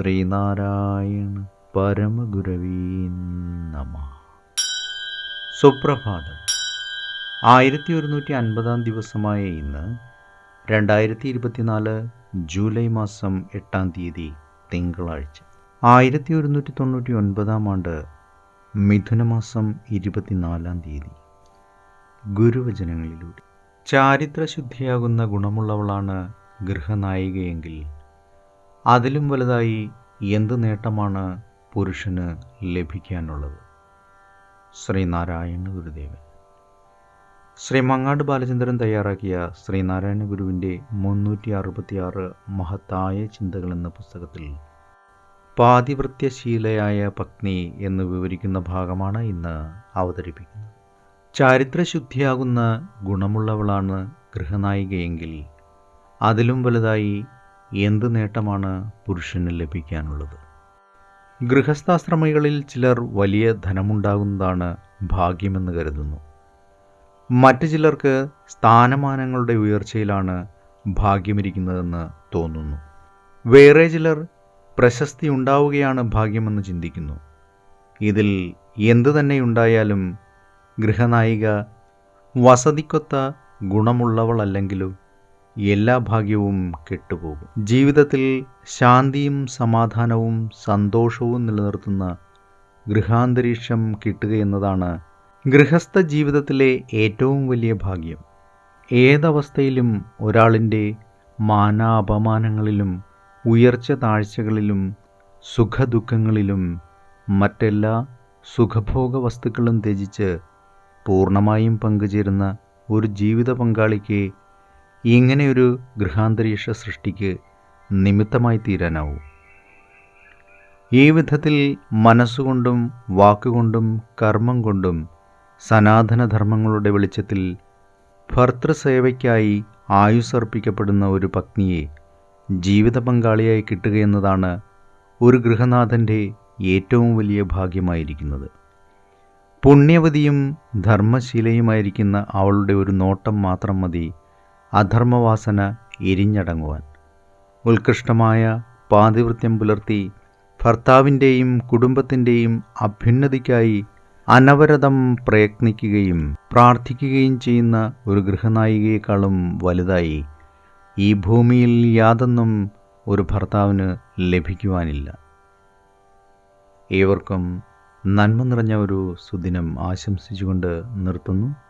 ശ്രീനാരായണ പരമഗുരവീ നമ. സുപ്രഭാതം. ആയിരത്തി ഒരുന്നൂറ്റി അൻപതാം ദിവസമായ ഇന്ന് രണ്ടായിരത്തി ഇരുപത്തിനാല് ജൂലൈ മാസം എട്ടാം തീയതി തിങ്കളാഴ്ച. ആയിരത്തി ഒരുന്നൂറ്റി തൊണ്ണൂറ്റി ഒൻപതാം ആണ്ട് മിഥുനമാസം ഇരുപത്തിനാലാം തീയതി. ഗുരുവചനങ്ങളിലൂടെ. ചാരിത്രശുദ്ധിയാകുന്ന ഗുണമുള്ളവളാണ് ഗൃഹനായികയെങ്കിൽ അതിലും വലുതായി എന്ത് നേട്ടമാണ് പുരുഷന് ലഭിക്കാനുള്ളത്? ശ്രീനാരായണ ഗുരുദേവൻ. ശ്രീ മങ്ങാട് ബാലചന്ദ്രൻ തയ്യാറാക്കിയ ശ്രീനാരായണ ഗുരുവിന്റെ മുന്നൂറ്റി അറുപത്തിയാറ് മഹത്തായ ചിന്തകൾ എന്ന പുസ്തകത്തിൽ പാതിവൃത്യശീലയായ പത്നി എന്ന് വിവരിക്കുന്ന ഭാഗമാണ് ഇന്ന് അവതരിപ്പിക്കുന്നത്. ചാരിത്രശുദ്ധിയാകുന്ന ഗുണമുള്ളവളാണ് ഗൃഹനായികയെങ്കിൽ അതിലും വലുതായി എന്ത് നേട്ടമാണ് പുരുഷന് ലഭിക്കാനുള്ളത്? ഗൃഹസ്ഥാശ്രമികളിൽ ചിലർ വലിയ ധനമുണ്ടാകുന്നതാണ് ഭാഗ്യമെന്ന് കരുതുന്നു. മറ്റു ചിലർക്ക് സ്ഥാനമാനങ്ങളുടെ ഉയർച്ചയിലാണ് ഭാഗ്യമിരിക്കുന്നതെന്ന് തോന്നുന്നു. വേറെ ചിലർ പ്രശസ്തി ഉണ്ടാവുകയാണ് ഭാഗ്യമെന്ന് ചിന്തിക്കുന്നു. ഇതിൽ എന്തു തന്നെയുണ്ടായാലും ഗൃഹനായിക വസതിക്കൊത്ത ഗുണമുള്ളവളല്ലെങ്കിലും എല്ലാ ഭാഗ്യവും കെട്ടുപോകും. ജീവിതത്തിൽ ശാന്തിയും സമാധാനവും സന്തോഷവും നിലനിർത്തുന്ന ഗൃഹാന്തരീക്ഷം കിട്ടുകയെന്നതാണ് ഗൃഹസ്ഥ ജീവിതത്തിലെ ഏറ്റവും വലിയ ഭാഗ്യം. ഏതവസ്ഥയിലും ഒരാളിന്റെ മാനാപമാനങ്ങളിലും ഉയർച്ച താഴ്ചകളിലും സുഖദുഃഖങ്ങളിലും മറ്റെല്ലാ സുഖഭോഗ വസ്തുക്കളും ത്യജിച്ച് പൂർണമായും പങ്കുചേരുന്ന ഒരു ജീവിത പങ്കാളിക്ക് ഇങ്ങനെയൊരു ഗൃഹാന്തരീക്ഷ സൃഷ്ടിക്ക് നിമിത്തമായി തീരാനാവും. ഈ വിധത്തിൽ മനസ്സുകൊണ്ടും വാക്കുകൊണ്ടും കർമ്മം കൊണ്ടും സനാതനധർമ്മങ്ങളുടെ വെളിച്ചത്തിൽ ഭർത്തൃസേവയ്ക്കായി ആയുസർപ്പിക്കപ്പെടുന്ന ഒരു പത്നിയെ ജീവിത പങ്കാളിയായി കിട്ടുകയെന്നതാണ് ഒരു ഗൃഹനാഥന്റെ ഏറ്റവും വലിയ ഭാഗ്യമായിരിക്കുന്നത്. പുണ്യവതിയും ധർമ്മശീലയുമായിരിക്കുന്ന അവളുടെ ഒരു നോട്ടം മാത്രം മതി അധർമ്മവാസന എരിഞ്ഞടങ്ങുവാൻ. ഉത്കൃഷ്ടമായ പാതിവൃത്യം പുലർത്തി ഭർത്താവിന്റെയും കുടുംബത്തിന്റെയും അഭ്യുന്നതിക്കായി അനവരതം പ്രയത്നിക്കുകയും പ്രാർത്ഥിക്കുകയും ചെയ്യുന്ന ഒരു ഗൃഹനായികയെക്കാളും വലുതായി ഈ ഭൂമിയിൽ യാതൊന്നും ഒരു ഭർത്താവിന് ലഭിക്കുവാനില്ല. ഏവർക്കും നന്മ നിറഞ്ഞ ഒരു സുദിനം ആശംസിച്ചുകൊണ്ട് നിർത്തുന്നു.